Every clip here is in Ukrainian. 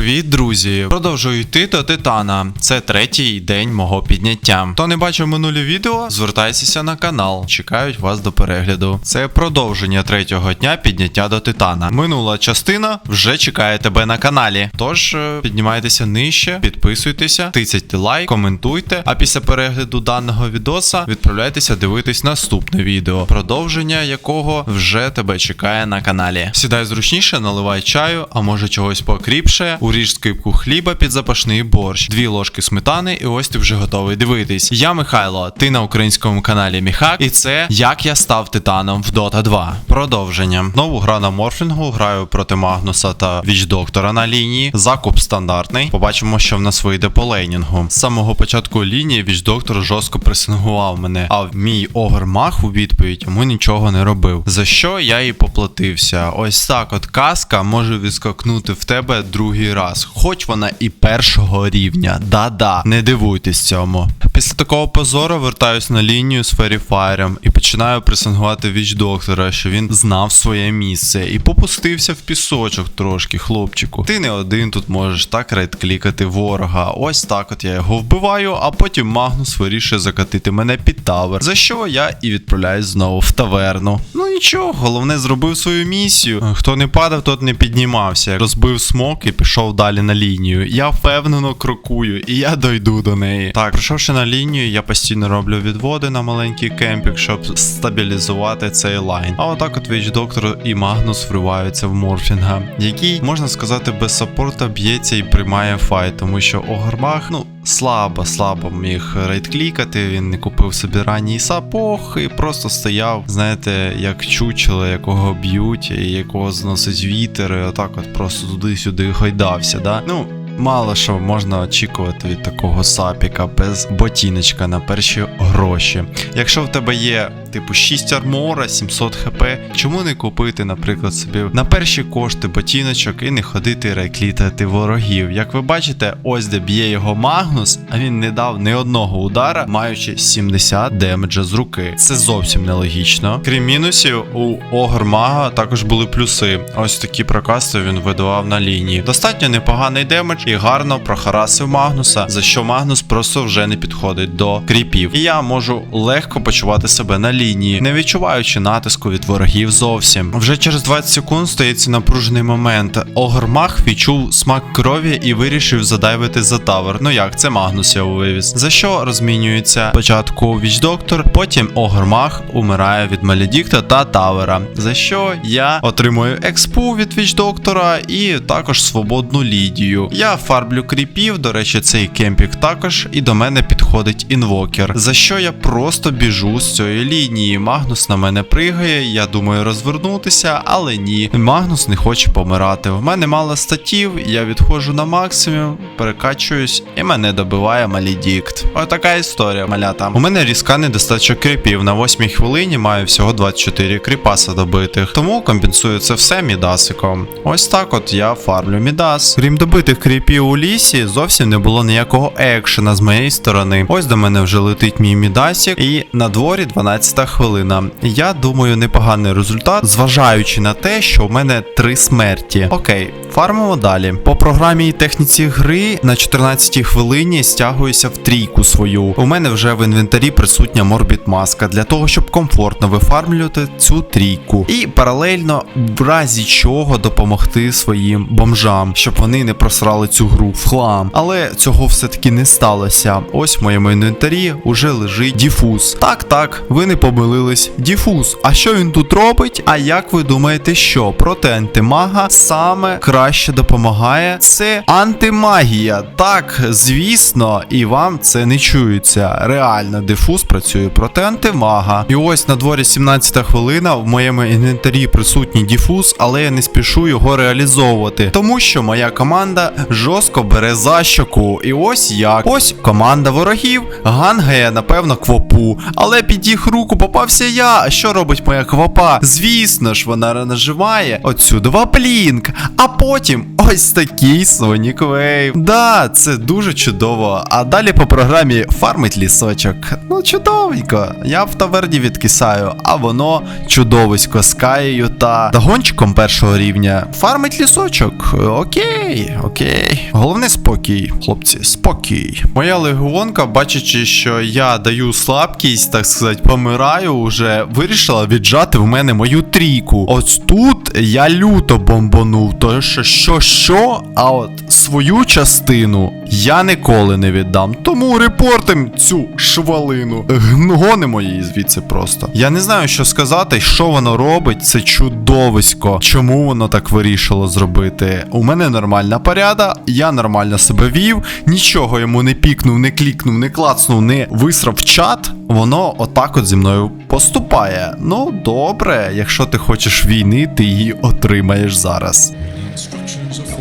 Привіт, друзі! Продовжую йти до Титана. Це третій день мого підняття. Хто не бачив минулі відео, звертайтеся на канал. Чекають вас до перегляду. Це продовження третього дня підняття до Титана. Минула частина вже чекає тебе на каналі. Тож е, піднімайтеся нижче, підписуйтеся, тицяйте лайк, коментуйте. А після перегляду даного відоса відправляйтеся дивитись наступне відео, продовження якого вже тебе чекає на каналі. Сідай зручніше, наливай чаю, а може чогось покріпше. Уріж скипку хліба під запашний борщ, дві ложки сметани, і ось ти вже готовий дивитись. Я Михайло, ти на українському каналі Міхак, і це як я став титаном в Dota 2. Продовження. Нову гра на морфінгу, граю проти Магнуса та Вічдоктора на лінії. Закуп стандартний. Побачимо, що в нас вийде по лейнінгу. З самого початку лінії Вічдоктор жорстко пресингував мене, а мій овермах у відповідь йому нічого не робив. За що я і поплатився. Ось так от каска може відскакнути в тебе другий раз, хоч вона і першого рівня. Да-да, не дивуйтесь цьому. Після такого позору вертаюсь на лінію з Феріфаєром і починаю пресингувати віч доктора, що він знав своє місце і попустився в пісочок трошки, хлопчику. Ти не один тут можеш так рейд-клікати ворога. Ось так от я його вбиваю, а потім Магнус вирішує закатити мене під тавер. За що я і відправляюсь знову в таверну. Ну нічого, головне зробив свою місію. Хто не падав, тот не піднімався. Розбив смок і пішов далі на лінію. Я впевнено крокую, і я дойду до неї. Так, прийшовши на лінію, я постійно роблю відводи на маленький кемпік, щоб стабілізувати цей лайн. А отак от Віч Доктор і Магнус вриваються в морфінга, який, можна сказати, без саппорта б'ється і приймає файт, тому що Огармах, ну. Слабо, слабо міг рейдклікати, він не купив собі ранній сапог і просто стояв, знаєте, як чучело, якого б'ють, і якого зносить вітер, і отак от просто туди-сюди гойдався. Да? Ну, мало що можна очікувати від такого сапіка без ботіночка на перші гроші. Якщо в тебе є типу 6 армора, 700 хп, чому не купити, наприклад, собі на перші кошти ботіночок і не ходити рейклітати ворогів? Як ви бачите, ось де б'є його Магнус, а він не дав ні одного удара, маючи 70 демеджа з руки. Це зовсім нелогічно. Крім мінусів, у Огр-мага також були плюси. Ось такі прокасти він видавав на лінії. Достатньо непоганий демедж і гарно прохарасив Магнуса, за що Магнус просто вже не підходить до кріпів. І я можу легко почувати себе на лінії, не відчуваючи натиску від ворогів зовсім. Вже через 20 секунд стається напружений момент. Огр-маг відчув смак крові і вирішив задайвити за тавер. Ну як, це Магнус його вивіз. За що розмінюється спочатку Вічдоктор, потім Огр-маг умирає від Маледікта та Тавера. За що я отримую експу від Вічдоктора і також свободну лідію. Я фарблю кріпів, до речі, цей кемпік також, і до мене підходить інвокер. За що я просто біжу з цієї лінії. Магнус на мене пригає, я думаю розвернутися, але ні. Магнус не хоче помирати. В мене мало статів, я відходжу на максимум, перекачуюсь, і мене добиває Малідікт. Отака історія, малята. У мене різка недостача кріпів. На 8 хвилині маю всього 24 кріпаса добитих. Тому компенсую це все мідасиком. Ось так от я фармлю мідас. Крім добитих кріпів у лісі, зовсім не було ніякого екшена з моєї сторони. Ось до мене вже летить мій мідасик, і на дворі 12 хвилина. Я думаю, непоганий результат, зважаючи на те, що в мене три смерті. Окей, фармимо далі. По програмі і техніці гри на 14 хвилині стягуюся в трійку свою. У мене вже в інвентарі присутня морбіт маска для того, щоб комфортно вифармлювати цю трійку. І паралельно, в разі чого, допомогти своїм бомжам, щоб вони не просрали цю гру в хлам. Але цього все-таки не сталося. Ось в моєму інвентарі уже лежить діфуз. Так, так, ви не помилились. Діфуз. А що він тут робить? А як ви думаєте, що проти антимага саме краще допомагає? Це антимагія. Так, звісно, і вам це не чується. Реально, дифуз працює проти антимага. І ось на дворі 17 хвилина в моєму інвентарі присутній діфуз, але я не спішу його реалізовувати, тому що моя команда жорстко бере защоку. І ось як. Ось команда ворогів гангає, напевно, квопу. Але під їх руку попався я. А що робить моя квапа? Звісно ж, вона нажимає оцю два плінк, а потім ось такий Sonic Wave. Да, це дуже чудово. А далі по програмі фармить лісочок. Ну, чудовенько. Я в таверні відкисаю, а воно чудовисько з Каєю та догончиком першого рівня. Фармить лісочок. Окей, окей. Головне спокій, хлопці, спокій. Моя легіонка, бачачи, що я даю слабкість, так сказати, помираю, уже вирішила віджати в мене мою трійку. Ось тут я люто бомбанув, то що що, що, а от свою частину я ніколи не віддам. Тому репортим цю швалину. Гонимо її звідси просто. Я не знаю, що сказати, що воно робить. Це чудовисько. Чому воно так вирішило зробити? У мене нормальна поряда, я нормально себе вів, нічого йому не пікнув, не клікнув, не клацнув, не висрав чат. Воно отак от зі мною поступає. Ну, добре, якщо ти хочеш війни, ти її отримаєш зараз. Just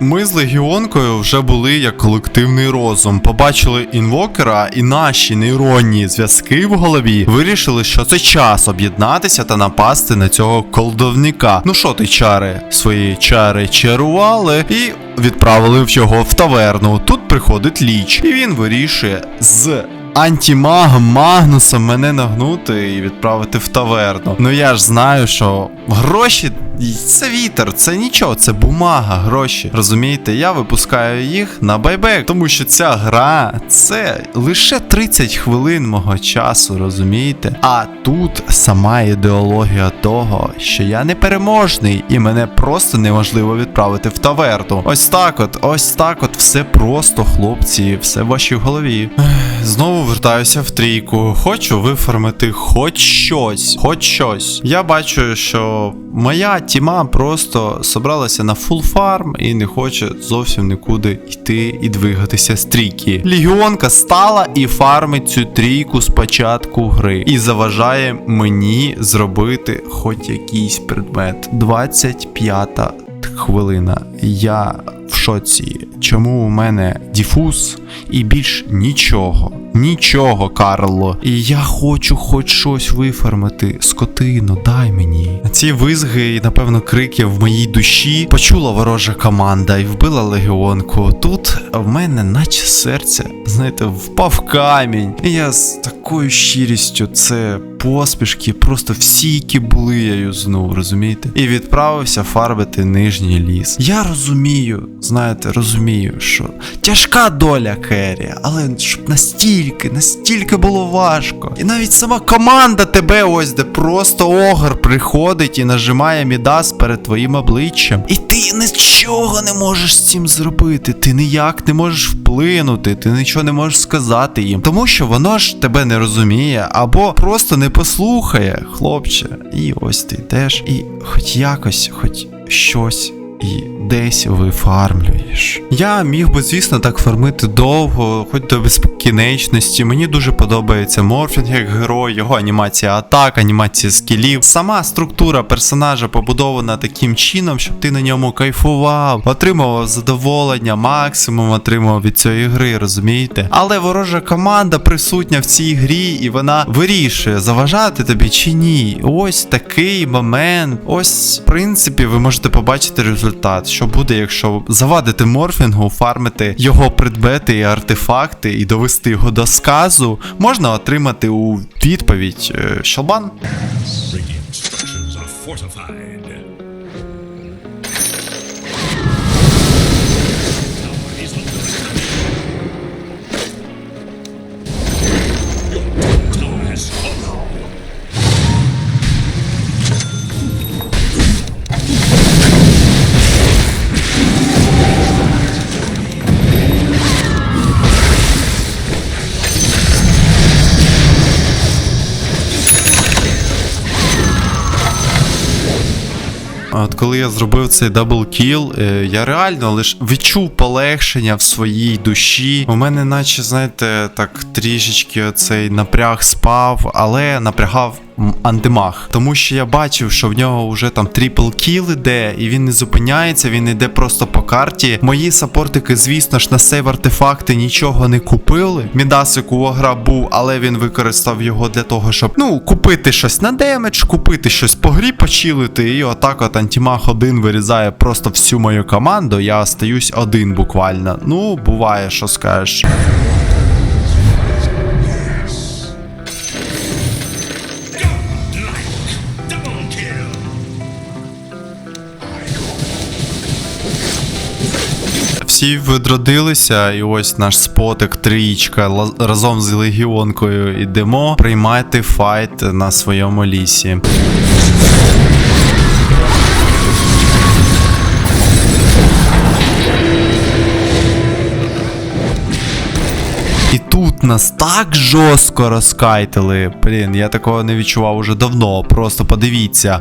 Ми з легіонкою вже були як колективний розум. Побачили інвокера, і наші нейронні зв'язки в голові вирішили, що це час об'єднатися та напасти на цього колдовника. Ну що ти, чари, свої чари чарували і відправили його в таверну. Тут приходить ліч, і він вирішує з. Антімагом Магнусом мене нагнути і відправити в таверну. Ну я ж знаю, що гроші це вітер, це нічого, це бумага, гроші. Розумієте, я випускаю їх на байбек, тому що ця гра це лише 30 хвилин мого часу, розумієте? А тут сама ідеологія того, що я непереможний і мене просто неможливо відправити в таверну. Ось так от, ось так от, все просто, хлопці, все в вашій голові. Знову вертаюся в трійку. Хочу виформити хоч щось, хоч щось. Я бачу, що моя тіма просто собралася на фул фарм і не хоче зовсім нікуди йти і двигатися з трійки. Легіонка стала і фармить цю трійку з початку гри і заважає мені зробити хоч якийсь предмет. 25 хвилина. Я в шоці. Чому у мене діфуз і більш нічого? Нічого, Карло. І я хочу хоч щось виформити. Скотино, дай мені. Ці визги і, напевно, крики в моїй душі почула ворожа команда і вбила легіонку. Тут в мене, наче серце, знаєте, впав камінь. І я з такою щирістю це поспішки, просто всі, які були, я юзнув, розумієте? І відправився фарбити нижній ліс. Я розумію, знаєте, розумію, що тяжка доля Керрі, але щоб настільки, настільки було важко. І навіть сама команда тебе ось де просто огр приходить і нажимає Мідас перед твоїм обличчям. І ти нічого не можеш з цим зробити. Ти ніяк не можеш вплинути, ти нічого не можеш сказати їм. Тому що воно ж тебе не розуміє, або просто не послухає, хлопче. І ось ти йдеш, і хоч якось, хоч щось і десь вифармлюєш. Я міг би, звісно, так фармити довго, хоч до безкінечності безкінечності. Мені дуже подобається Морфінг як герой, його анімація атак, анімація скілів. Сама структура персонажа побудована таким чином, щоб ти на ньому кайфував, отримував задоволення, максимум отримував від цієї гри, розумієте? Але ворожа команда присутня в цій грі, і вона вирішує, заважати тобі чи ні. Ось такий момент. Ось, в принципі, ви можете побачити результат, що буде, якщо завадити морфінгу, фармити його предмети і артефакти і довести його до сказу, можна отримати у відповідь Шалбан. щелбан. От коли я зробив цей даблкіл, кіл, я реально лише відчув полегшення в своїй душі. У мене, наче, знаєте, так трішечки оцей напряг спав, але напрягав антимаг. Тому що я бачив, що в нього вже там трипл кіл іде, і він не зупиняється, він іде просто по карті. Мої саппортики, звісно ж, на сейв артефакти нічого не купили. Мідасик у огра був, але він використав його для того, щоб ну купити щось на демедж, купити щось по грі почилити. І отак от антимаг один вирізає просто всю мою команду. Я остаюсь один буквально. Ну, буває, що скажеш. Всі відродилися, і ось наш спотик, трієчка, разом з легіонкою йдемо приймати файт на своєму лісі. І тут нас так жорстко розкайтили. Блін, я такого не відчував уже давно. Просто подивіться.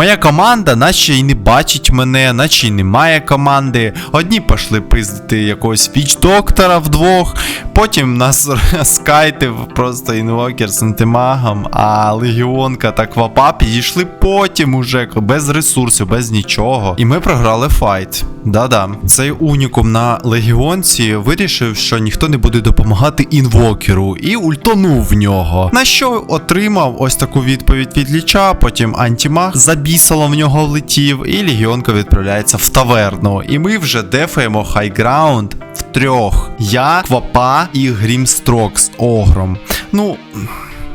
Моя команда, наче й не бачить мене, наче й немає команди. Одні пішли пиздити якогось віч доктора вдвох, потім нас скайтив просто інвокер з антимагом, а легіонка та квапа підійшли потім уже без ресурсів, без нічого. І ми програли файт. Да-да, цей унікум на легіонці вирішив, що ніхто не буде допомагати інвокеру, і ультонув в нього. На що отримав ось таку відповідь від ліча, потім антимаг за бісолом в нього влетів, і легіонка відправляється в таверну. І ми вже дефаємо хайграунд в трьох. Я, Квапа і Грімстрок з Огром. Ну.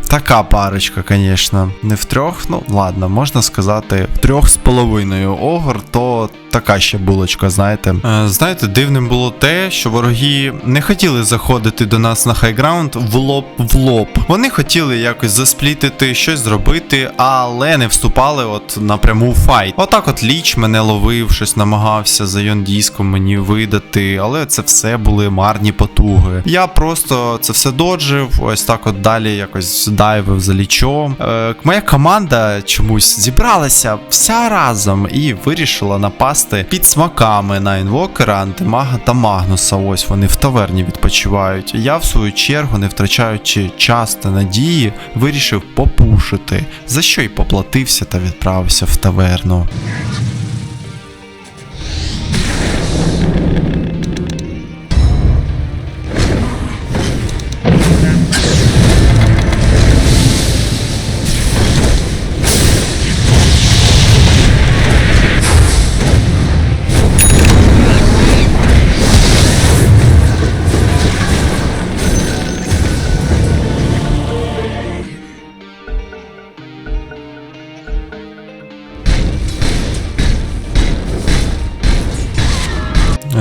Така парочка, звісно. Не в трьох, ну ладно, можна сказати, в трьох з половиною Огор то така ще булочка, знаєте. Е, знаєте, дивним було те, що вороги не хотіли заходити до нас на хайграунд в лоб в лоб. Вони хотіли якось засплітити, щось зробити, але не вступали от напряму в файт. Отак от ліч мене ловив, щось намагався за йондіском мені видати, але це все були марні потуги. Я просто це все доджив, ось так от далі якось дайвив за лічом. Е, моя команда чомусь зібралася вся разом і вирішила напасти під смаками на інвокера, антимага та Магнуса. Ось вони в таверні відпочивають. Я, в свою чергу, не втрачаючи час та надії, вирішив попушити, за що й поплатився та відправився в таверну.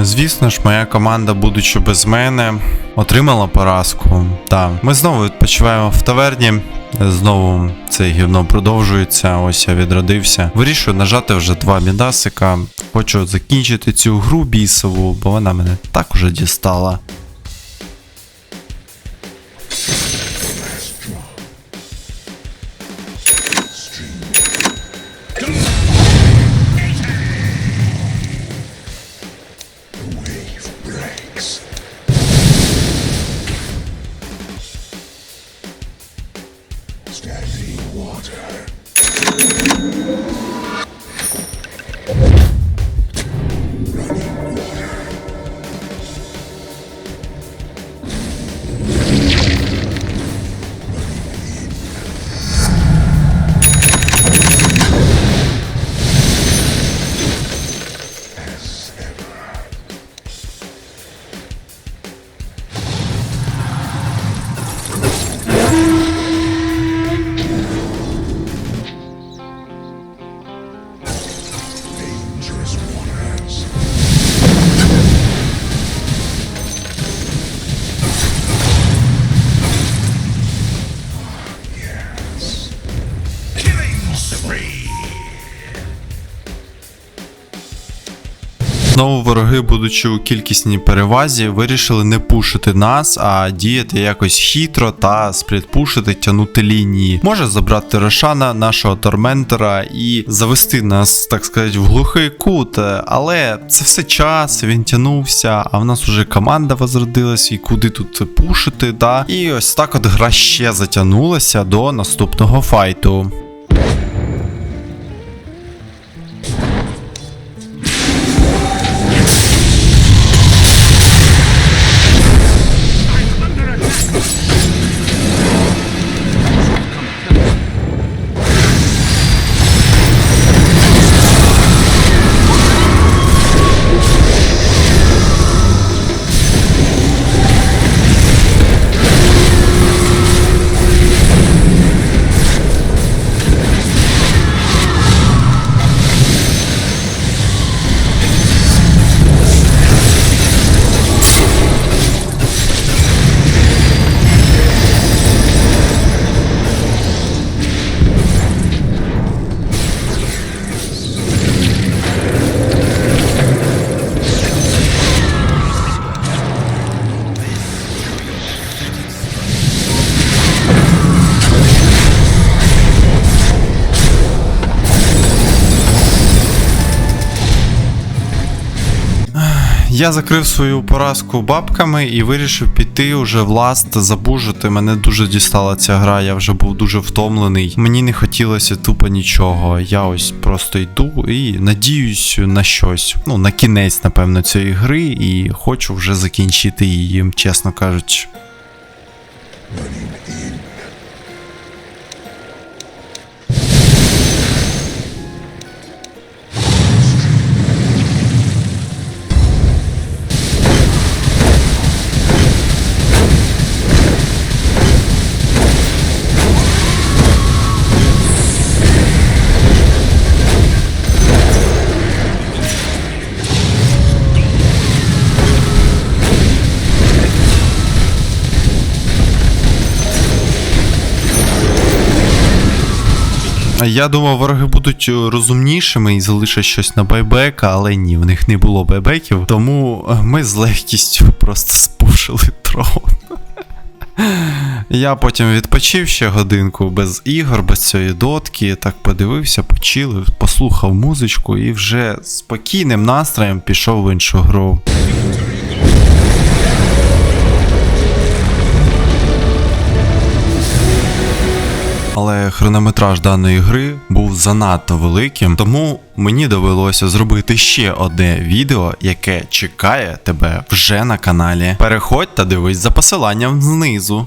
Звісно ж, моя команда, будучи без мене, отримала поразку. Та ми знову відпочиваємо в таверні. Знову це гівно продовжується. Ось я відродився. Вирішую нажати вже два мідасика. Хочу закінчити цю гру бісову, бо вона мене так уже дістала. Obrigado. Знову вороги, будучи у кількісній перевазі, вирішили не пушити нас, а діяти якось хитро та сплітпушити, тягнути лінії. Може забрати Рошана, нашого торментора, і завести нас, так сказати, в глухий кут. Але це все час, він тягнувся, а в нас вже команда возродилась, і куди тут пушити, да? І ось так от гра ще затягнулася до наступного файту. Я закрив свою поразку бабками і вирішив піти уже в ласт, забужити. Мене дуже дістала ця гра, я вже був дуже втомлений. Мені не хотілося тупо нічого. Я ось просто йду і надіюсь на щось. Ну, на кінець, напевно, цієї гри, і хочу вже закінчити її, чесно кажучи. Я думав, вороги будуть е, розумнішими і залишать щось на байбек, але ні, в них не було байбеків, тому е, ми з легкістю просто спушили трон. Я потім відпочив ще годинку без ігор, без цієї дотки, так подивився, почилив, послухав музичку і вже спокійним настроєм пішов в іншу гру. Але хронометраж даної гри був занадто великим, тому мені довелося зробити ще одне відео, яке чекає тебе вже на каналі. Переходь та дивись за посиланням знизу.